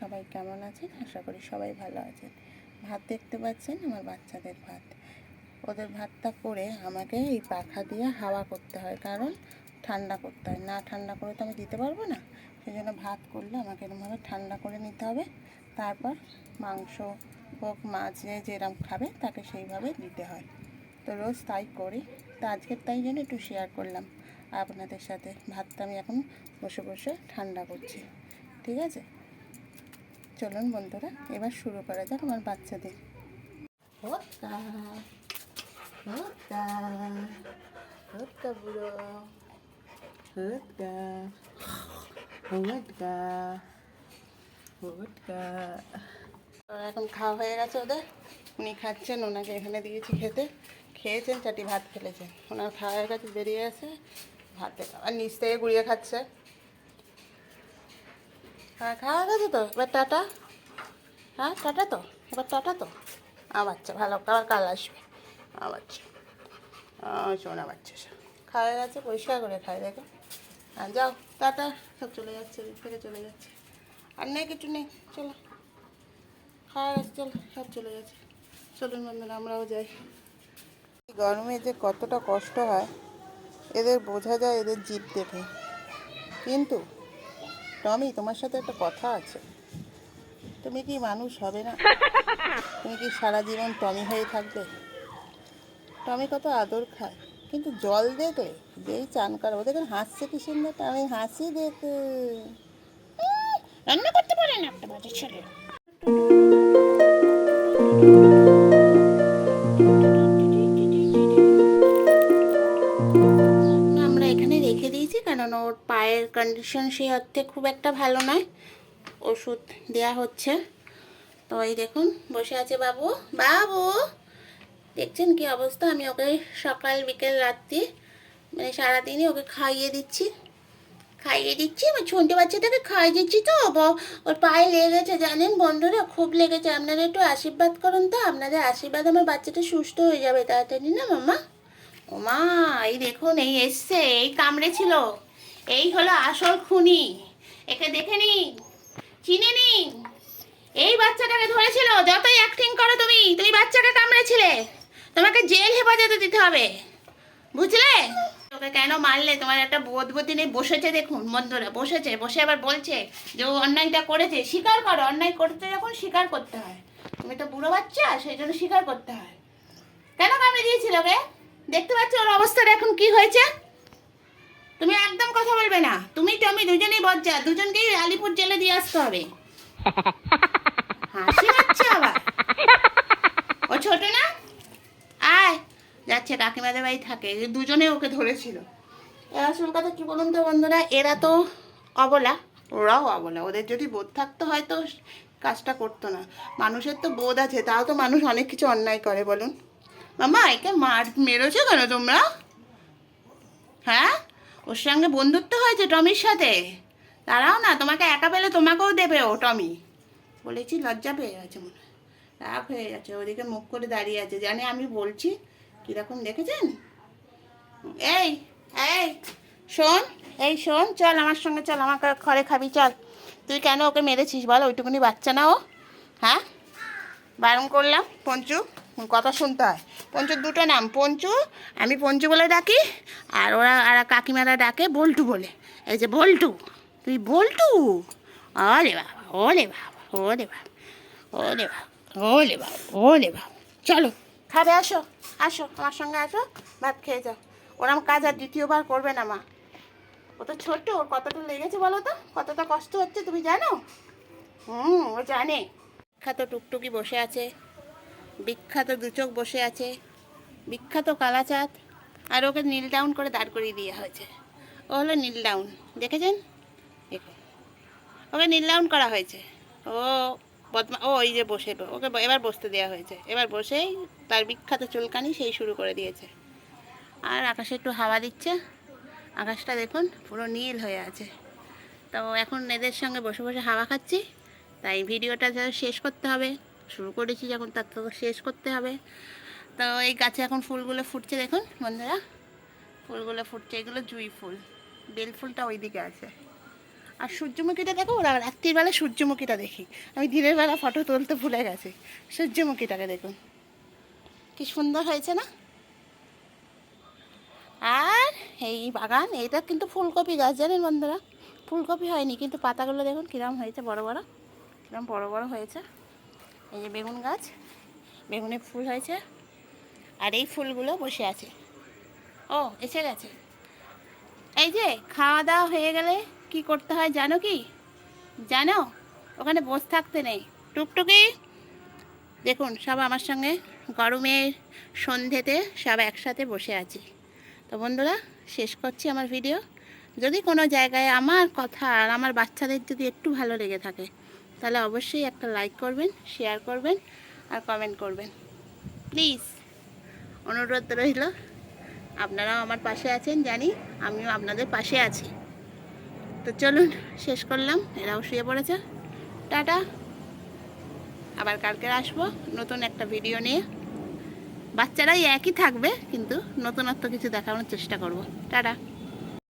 সবাই কেমন আছেন? আশা করি সবাই ভালো আছেন। ভাত দেখতে পাচ্ছেন আমার বাচ্চাদের ভাত। ওদের ভাতটা করে আমাকে এই পাখা দিয়ে হাওয়া করতে হয়, কারণ ঠান্ডা করতে হয়। না ঠান্ডা করে তো আমি দিতে পারব না। সেই জন্য ভাত করলে আমাকে এরকমভাবে ঠান্ডা করে নিতে হবে। তারপর মাংস হোক মাছ যেরকম খাবে তাকে সেইভাবে দিতে হয়। তো রোজ তাই করি। তো আজকের তাই জন্য একটু শেয়ার করলাম আপনাদের সাথে। ভাতটা আমি এখন বসে বসে ঠান্ডা করছি। ঠিক আছে? চলুন বন্ধুরা, এবার শুরু করা যাক আমার বাচ্চাদের। হত্যা বুড়ো এখন খাওয়া হয়ে গেছে ওদের। উনি খাচ্ছেন, ওনাকে এখানে দিয়েছি খেতে। খেয়েছেন চাটি ভাত খেলেছেন ওনার খাওয়া হয়ে গেছে, বেরিয়ে গেছে, ভাতে আর নিচ থেকে গুড়িয়ে খাচ্ছে। খাওয়া গেছে তো? এবার টাটা। হ্যাঁ টাটা তো? এবার টাটা তো? আমার বাচ্চা ভালো, আবার কাল আসবে। আমার বাচ্চা শোনা বাচ্চা খাওয়া গেছে, পরিষ্কার করে খাই, দেখো। হ্যাঁ যাও, টাটা। সব চলে যাচ্ছে থেকে চলে যাচ্ছে। আর নেই, কিছু নেই, চলো। খাওয়া গেছে, চলো, সব চলে গেছে চলুন বন্ধুরা, আমরাও যাই। গরমে যে কতটা কষ্ট হয়, এদের বোঝা যায়, এদের জিভ দেখে। কিন্তু টমি তোমার সাথে একটা কথা আছে। তুমি কি মানুষ হবে না? তুমি কি সারা জীবন টমি হয়ে থাকবে? টমি কত আদর খায় কিন্তু জল দেখলে যেই চান করাবো দেখেন হাসছে কি সুন্দর আমি হাসি দেখে। রান্না করতে পারে না একটা বাজে ছেলে। ওর পায়ের কন্ডিশন সেই অর্থে খুব একটা ভালো নয়। ওষুধ দেয়া হচ্ছে। তো এই দেখুন, বসে আছে বাবু। বাবু, দেখছেন কি অবস্থা? আমি ওকে সকাল, বিকেল, রাত্রি মানে সারাদিনই ওকে খাইয়ে দিচ্ছি। খাইয়ে দিচ্ছি, আমার ছোটো বাচ্চাটাকে খাইয়ে দিচ্ছি তো। ওর পায়ে লেগেছে, জানেন বন্ধুরা? খুব লেগেছে। আপনারা একটু আশীর্বাদ করুন তো। আপনাদের আশীর্বাদ আমার বাচ্চাটা সুস্থ হয়ে যাবে। তাড়াতাড়ি না, মামা? ও মা এই দেখুন, এই এসছে, এই কামড়েছিল। এই হলো আসল খুনি। একে দেখে নিন, চিনে নিন। এই বাচ্চাটাকে ধরেছিল, যতই অ্যাক্টিং করো তুমি তুমি বাচ্চাকে কামড়েছিলে। তোমাকে জেল হেফাজতে দিতে হবে। বুঝলে? তোকে কেন মারলে? তোমার একটা বোধ বুদ্ধি নেই। বসেছে দেখুন বন্ধুরা, বসেছে। বসে আবার বলছে যে ও অন্যায়টা করেছে। স্বীকার করো, অন্যায় করতে যখন স্বীকার করতে হয়। তুমি তো বুড়ো বাচ্চা, সেই জন্য স্বীকার করতে হয়। কেন কামড়ে দিয়েছিল ওকে? দেখতে পাচ্ছ ওর অবস্থাটা এখন কি হয়েছে? তুমি একদম কথা বলবে না। তুমি, টমি, দুজনেই বজ্জা দুজনকেই আলিপুর জেলে দিয়ে আসতে হবে। হাসি হচ্ছে আবার। ও ছোট না? আয়, যাচ্ছে, কাকিমাদের বাড়ি থাকে। দুজনে ওকে ধরেছিল। আসল কথা কি বলুন তো বন্ধুরা? এরা তো অবলা, ওরাও অবলা। ওদের যদি বোধ থাকতো হয়তো কাজটা করতো না। মানুষের তো বোধ আছে, তাও তো মানুষ অনেক কিছু অন্যায় করে, বলুন। মামা, একে মার, মেরেছো কেন তোমরা? হ্যাঁ? ওর সঙ্গে বন্ধুত্ব হয়েছে টমির সাথে। দাঁড়াও না, তোমাকে একা পেলে তোমাকেও দেবে ও, টমি। বলেছি, লজ্জা পেয়ে গেছে মনে রাগ হয়ে গেছে, ওদিকে মুখ করে দাঁড়িয়ে আছে। জানে আমি বলছি, কীরকম দেখেছেন? এই এই, শোন এই শোন, চল আমার সঙ্গে, চল আমার ঘরে খাবি, চল। তুই কেন ওকে মেরেছিস বল, ওইটুকুনি বাচ্চা না ও। হ্যাঁ? বারণ করলাম, পঞ্চু, কথা শুনতে হয়। পঞ্চুর দুটো নাম, পঞ্চু, আমি পঞ্চু বলে ডাকি, আর ওরা, আর কাকিমারা ডাকে বল্টু বলে। এই যে বল্টু, তুই বল্টু? ওরে বাবা ওরে বাবা ওরে বাবা ওরে বাবা ওরে বাবা ওরে বাবা। চলো, খাবে, আসো আসো, আমার সঙ্গে আসো, ভাত খেয়ে যাও। ওরম কাজ আর দ্বিতীয়বার করবে না মা। ও তো ছোট্ট, ওর কতটা লেগেছে বলো তো? কতটা কষ্ট হচ্ছে তুমি জানো? হুম, ও জানে। বিখ্যাত টুকটুকি বসে আছে, বিখ্যাত দুচোখ বসে আছে। বিখ্যাত কালাচাঁদ। আর ওকে নীল ডাউন করে দাঁড় করিয়ে দেওয়া হয়েছে। ও হলো নীল ডাউন। দেখেছেন? ওকে নীল ডাউন করা হয়েছে। ও বদমা, ও এই যে বসে, ওকে এবার বসতে দেওয়া হয়েছে। এবার বসেই তার বিখ্যাত চুলকানি সেই শুরু করে দিয়েছে। আর আকাশে একটু হাওয়া দিচ্ছে। আকাশটা দেখুন, পুরো নীল হয়ে আছে। তো এখন এদের সঙ্গে বসে বসে হাওয়া খাচ্ছি। তাই ভিডিওটা শেষ করতে হবে। শুরু করেছি যখন, তার তো শেষ করতে হবে। তো এই গাছে এখন ফুলগুলো ফুটছে দেখুন, বন্ধুরা। ফুলগুলো ফুটছে, এগুলো জুঁই ফুল। বেল ফুলটা ওই দিকে আছে। আর সূর্যমুখীটা দেখো, ওরা রাত্রিবেলা সূর্যমুখীটা দেখি। আমি দিনের বেলা ফটো তুলতে ভুলে গেছি। সূর্যমুখীটাকে দেখুন। কি সুন্দর হয়েছে না? আর এই বাগান, এটা কিন্তু ফুলকপি গাছ, জানেন বন্ধুরা? ফুলকপি হয়নি, কিন্তু পাতাগুলো দেখুন কিরম হয়েছে, বড় বড়। কিরম বড় বড় হয়েছে। এই যে বেগুন গাছ, বেগুনে ফুল হয়েছে। আর এই ফুলগুলো বসে আছে। ও, এসে গেছে। এই যে, খাওয়া দাওয়া হয়ে গেলে কি করতে হয় জানো কি? জানো? ওখানে বসে থাকতে নেই। টুকটুকি? দেখুন, সব আমার সঙ্গে গরমের সন্ধেতে সব একসাথে বসে আছি। তো বন্ধুরা, শেষ করছি আমার ভিডিও। যদি কোনো জায়গায় আমার কথা আর আমার বাচ্চাদের যদি একটু ভালো লেগে থাকে, তাহলে অবশ্যই একটা লাইক করবেন শেয়ার করবেন আর কমেন্ট করবেন। প্লিজ অনুরোধ রইল। আপনারাও আমার পাশে আছেন, জানি আমিও আপনাদের পাশে আছি। তো চলুন, শেষ করলাম। এরাও শুয়ে পড়েছে। টাটা। আবার কালকে আসব নতুন একটা ভিডিও নিয়ে। বাচ্চারাই একই থাকবে, কিন্তু নতুনত্ব কিছু দেখানোর চেষ্টা করব। টাটা।